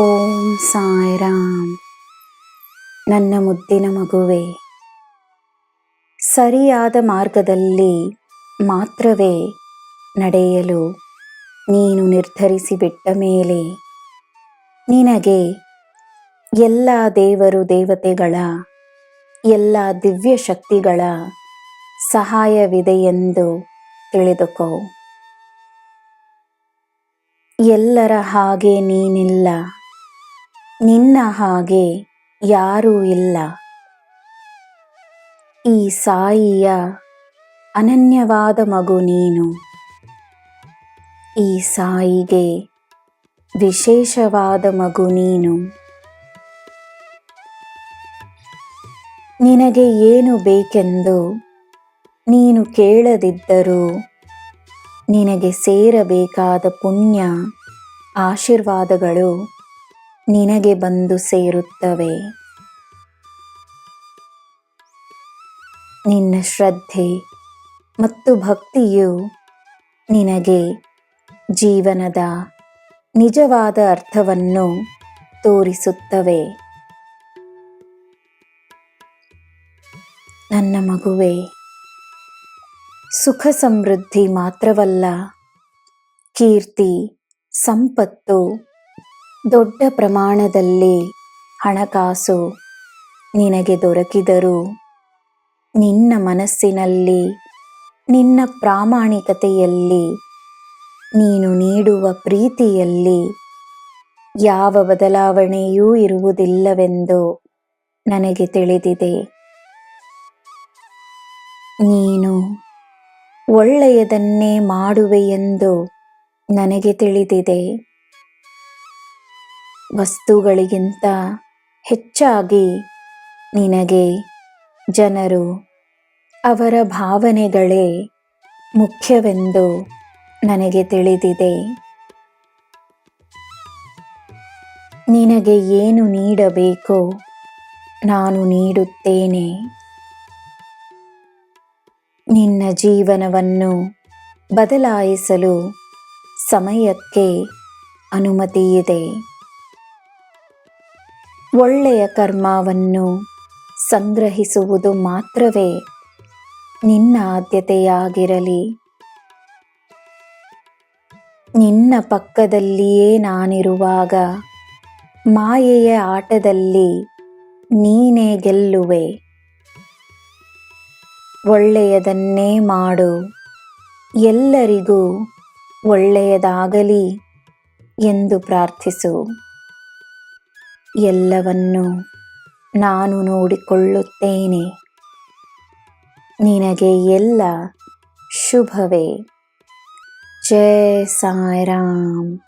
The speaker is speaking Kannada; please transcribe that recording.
ಓಂ ಸಾಯಿರಾಮ್. ನನ್ನ ಮುದ್ದಿನ ಮಗುವೆ, ಸರಿಯಾದ ಮಾರ್ಗದಲ್ಲಿ ಮಾತ್ರವೇ ನಡೆಯಲು ನೀನು ನಿರ್ಧರಿಸಿ ಬಿಟ್ಟ ಮೇಲೆ ನಿನಗೆ ಎಲ್ಲ ದೇವರು ದೇವತೆಗಳ, ಎಲ್ಲ ದಿವ್ಯ ಶಕ್ತಿಗಳ ಸಹಾಯವಿದೆಯೆಂದು ತಿಳಿದುಕೋ. ಎಲ್ಲರ ಹಾಗೆ ನೀನಿಲ್ಲ. ನಿನ್ನ ಹಾಗೆ ಯಾರೂ ಇಲ್ಲ. ಈ ಸಾಯಿಯ ಅನನ್ಯವಾದ ಮಗು ನೀನು. ಈ ಸಾಯಿಗೆ ವಿಶೇಷವಾದ ಮಗು ನೀನು. ನಿನಗೆ ಏನು ಬೇಕೆಂದು ನೀನು ಕೇಳದಿದ್ದರೂ ನಿನಗೆ ಸೇರಬೇಕಾದ ಪುಣ್ಯ, ಆಶೀರ್ವಾದಗಳು ನಿನಗೆ ಬಂದು ಸೇರುತ್ತವೆ. ನಿನ್ನ ಶ್ರದ್ಧೆ ಮತ್ತು ಭಕ್ತಿಯು ನಿನಗೆ ಜೀವನದ ನಿಜವಾದ ಅರ್ಥವನ್ನು ತೋರಿಸುತ್ತವೆ. ನನ್ನ ಮಗುವೆ, ಸುಖ ಸಮೃದ್ಧಿ ಮಾತ್ರವಲ್ಲ, ಕೀರ್ತಿ, ಸಂಪತ್ತು ದೊಡ್ಡ ಪ್ರಮಾಣದಲ್ಲಿ ಹಣಕಾಸು ನಿನಗೆ ದೊರಕಿದರೂ ನಿನ್ನ ಮನಸ್ಸಿನಲ್ಲಿ, ನಿನ್ನ ಪ್ರಾಮಾಣಿಕತೆಯಲ್ಲಿ, ನೀನು ನೀಡುವ ಪ್ರೀತಿಯಲ್ಲಿ ಯಾವ ಬದಲಾವಣೆಯೂ ಇರುವುದಿಲ್ಲವೆಂದು ನನಗೆ ತಿಳಿದಿದೆ. ನೀನು ಒಳ್ಳೆಯದನ್ನೇ ಮಾಡುವೆಯೆಂದು ನನಗೆ ತಿಳಿದಿದೆ. ವಸ್ತುಗಳಿಗಿಂತ ಹೆಚ್ಚಾಗಿ ನಿನಗೆ ಜನರು ಅವರ ಭಾವನೆಗಳೇ ಮುಖ್ಯವೆಂದು ನನಗೆ ತಿಳಿದಿದೆ. ನಿನಗೆ ಏನು ನೀಡಬೇಕು ನಾನು ನೀಡುತ್ತೇನೆ. ನಿನ್ನ ಜೀವನವನ್ನು ಬದಲಾಯಿಸಲು ಸಮಯಕ್ಕೆ ಅನುಮತಿಯಿದೆ. ಒಳ್ಳೆಯ ಕರ್ಮವನ್ನು ಸಂಗ್ರಹಿಸುವುದು ಮಾತ್ರವೇ ನಿನ್ನ ಆದ್ಯತೆಯಾಗಿರಲಿ. ನಿನ್ನ ಪಕ್ಕದಲ್ಲಿಯೇ ನಾನಿರುವಾಗ ಮಾಯೆಯ ಆಟದಲ್ಲಿ ನೀನೇ ಗೆಲ್ಲುವೆ. ಒಳ್ಳೆಯದನ್ನೇ ಮಾಡು. ಎಲ್ಲರಿಗೂ ಒಳ್ಳೆಯದಾಗಲಿ ಎಂದು ಪ್ರಾರ್ಥಿಸು. ಎಲ್ಲವನ್ನು ನಾನು ನೋಡಿಕೊಳ್ಳುತ್ತೇನೆ. ನಿನಗೆ ಎಲ್ಲ ಶುಭವೇ. ಜಯ ಸಾಯಿರಾಮ್.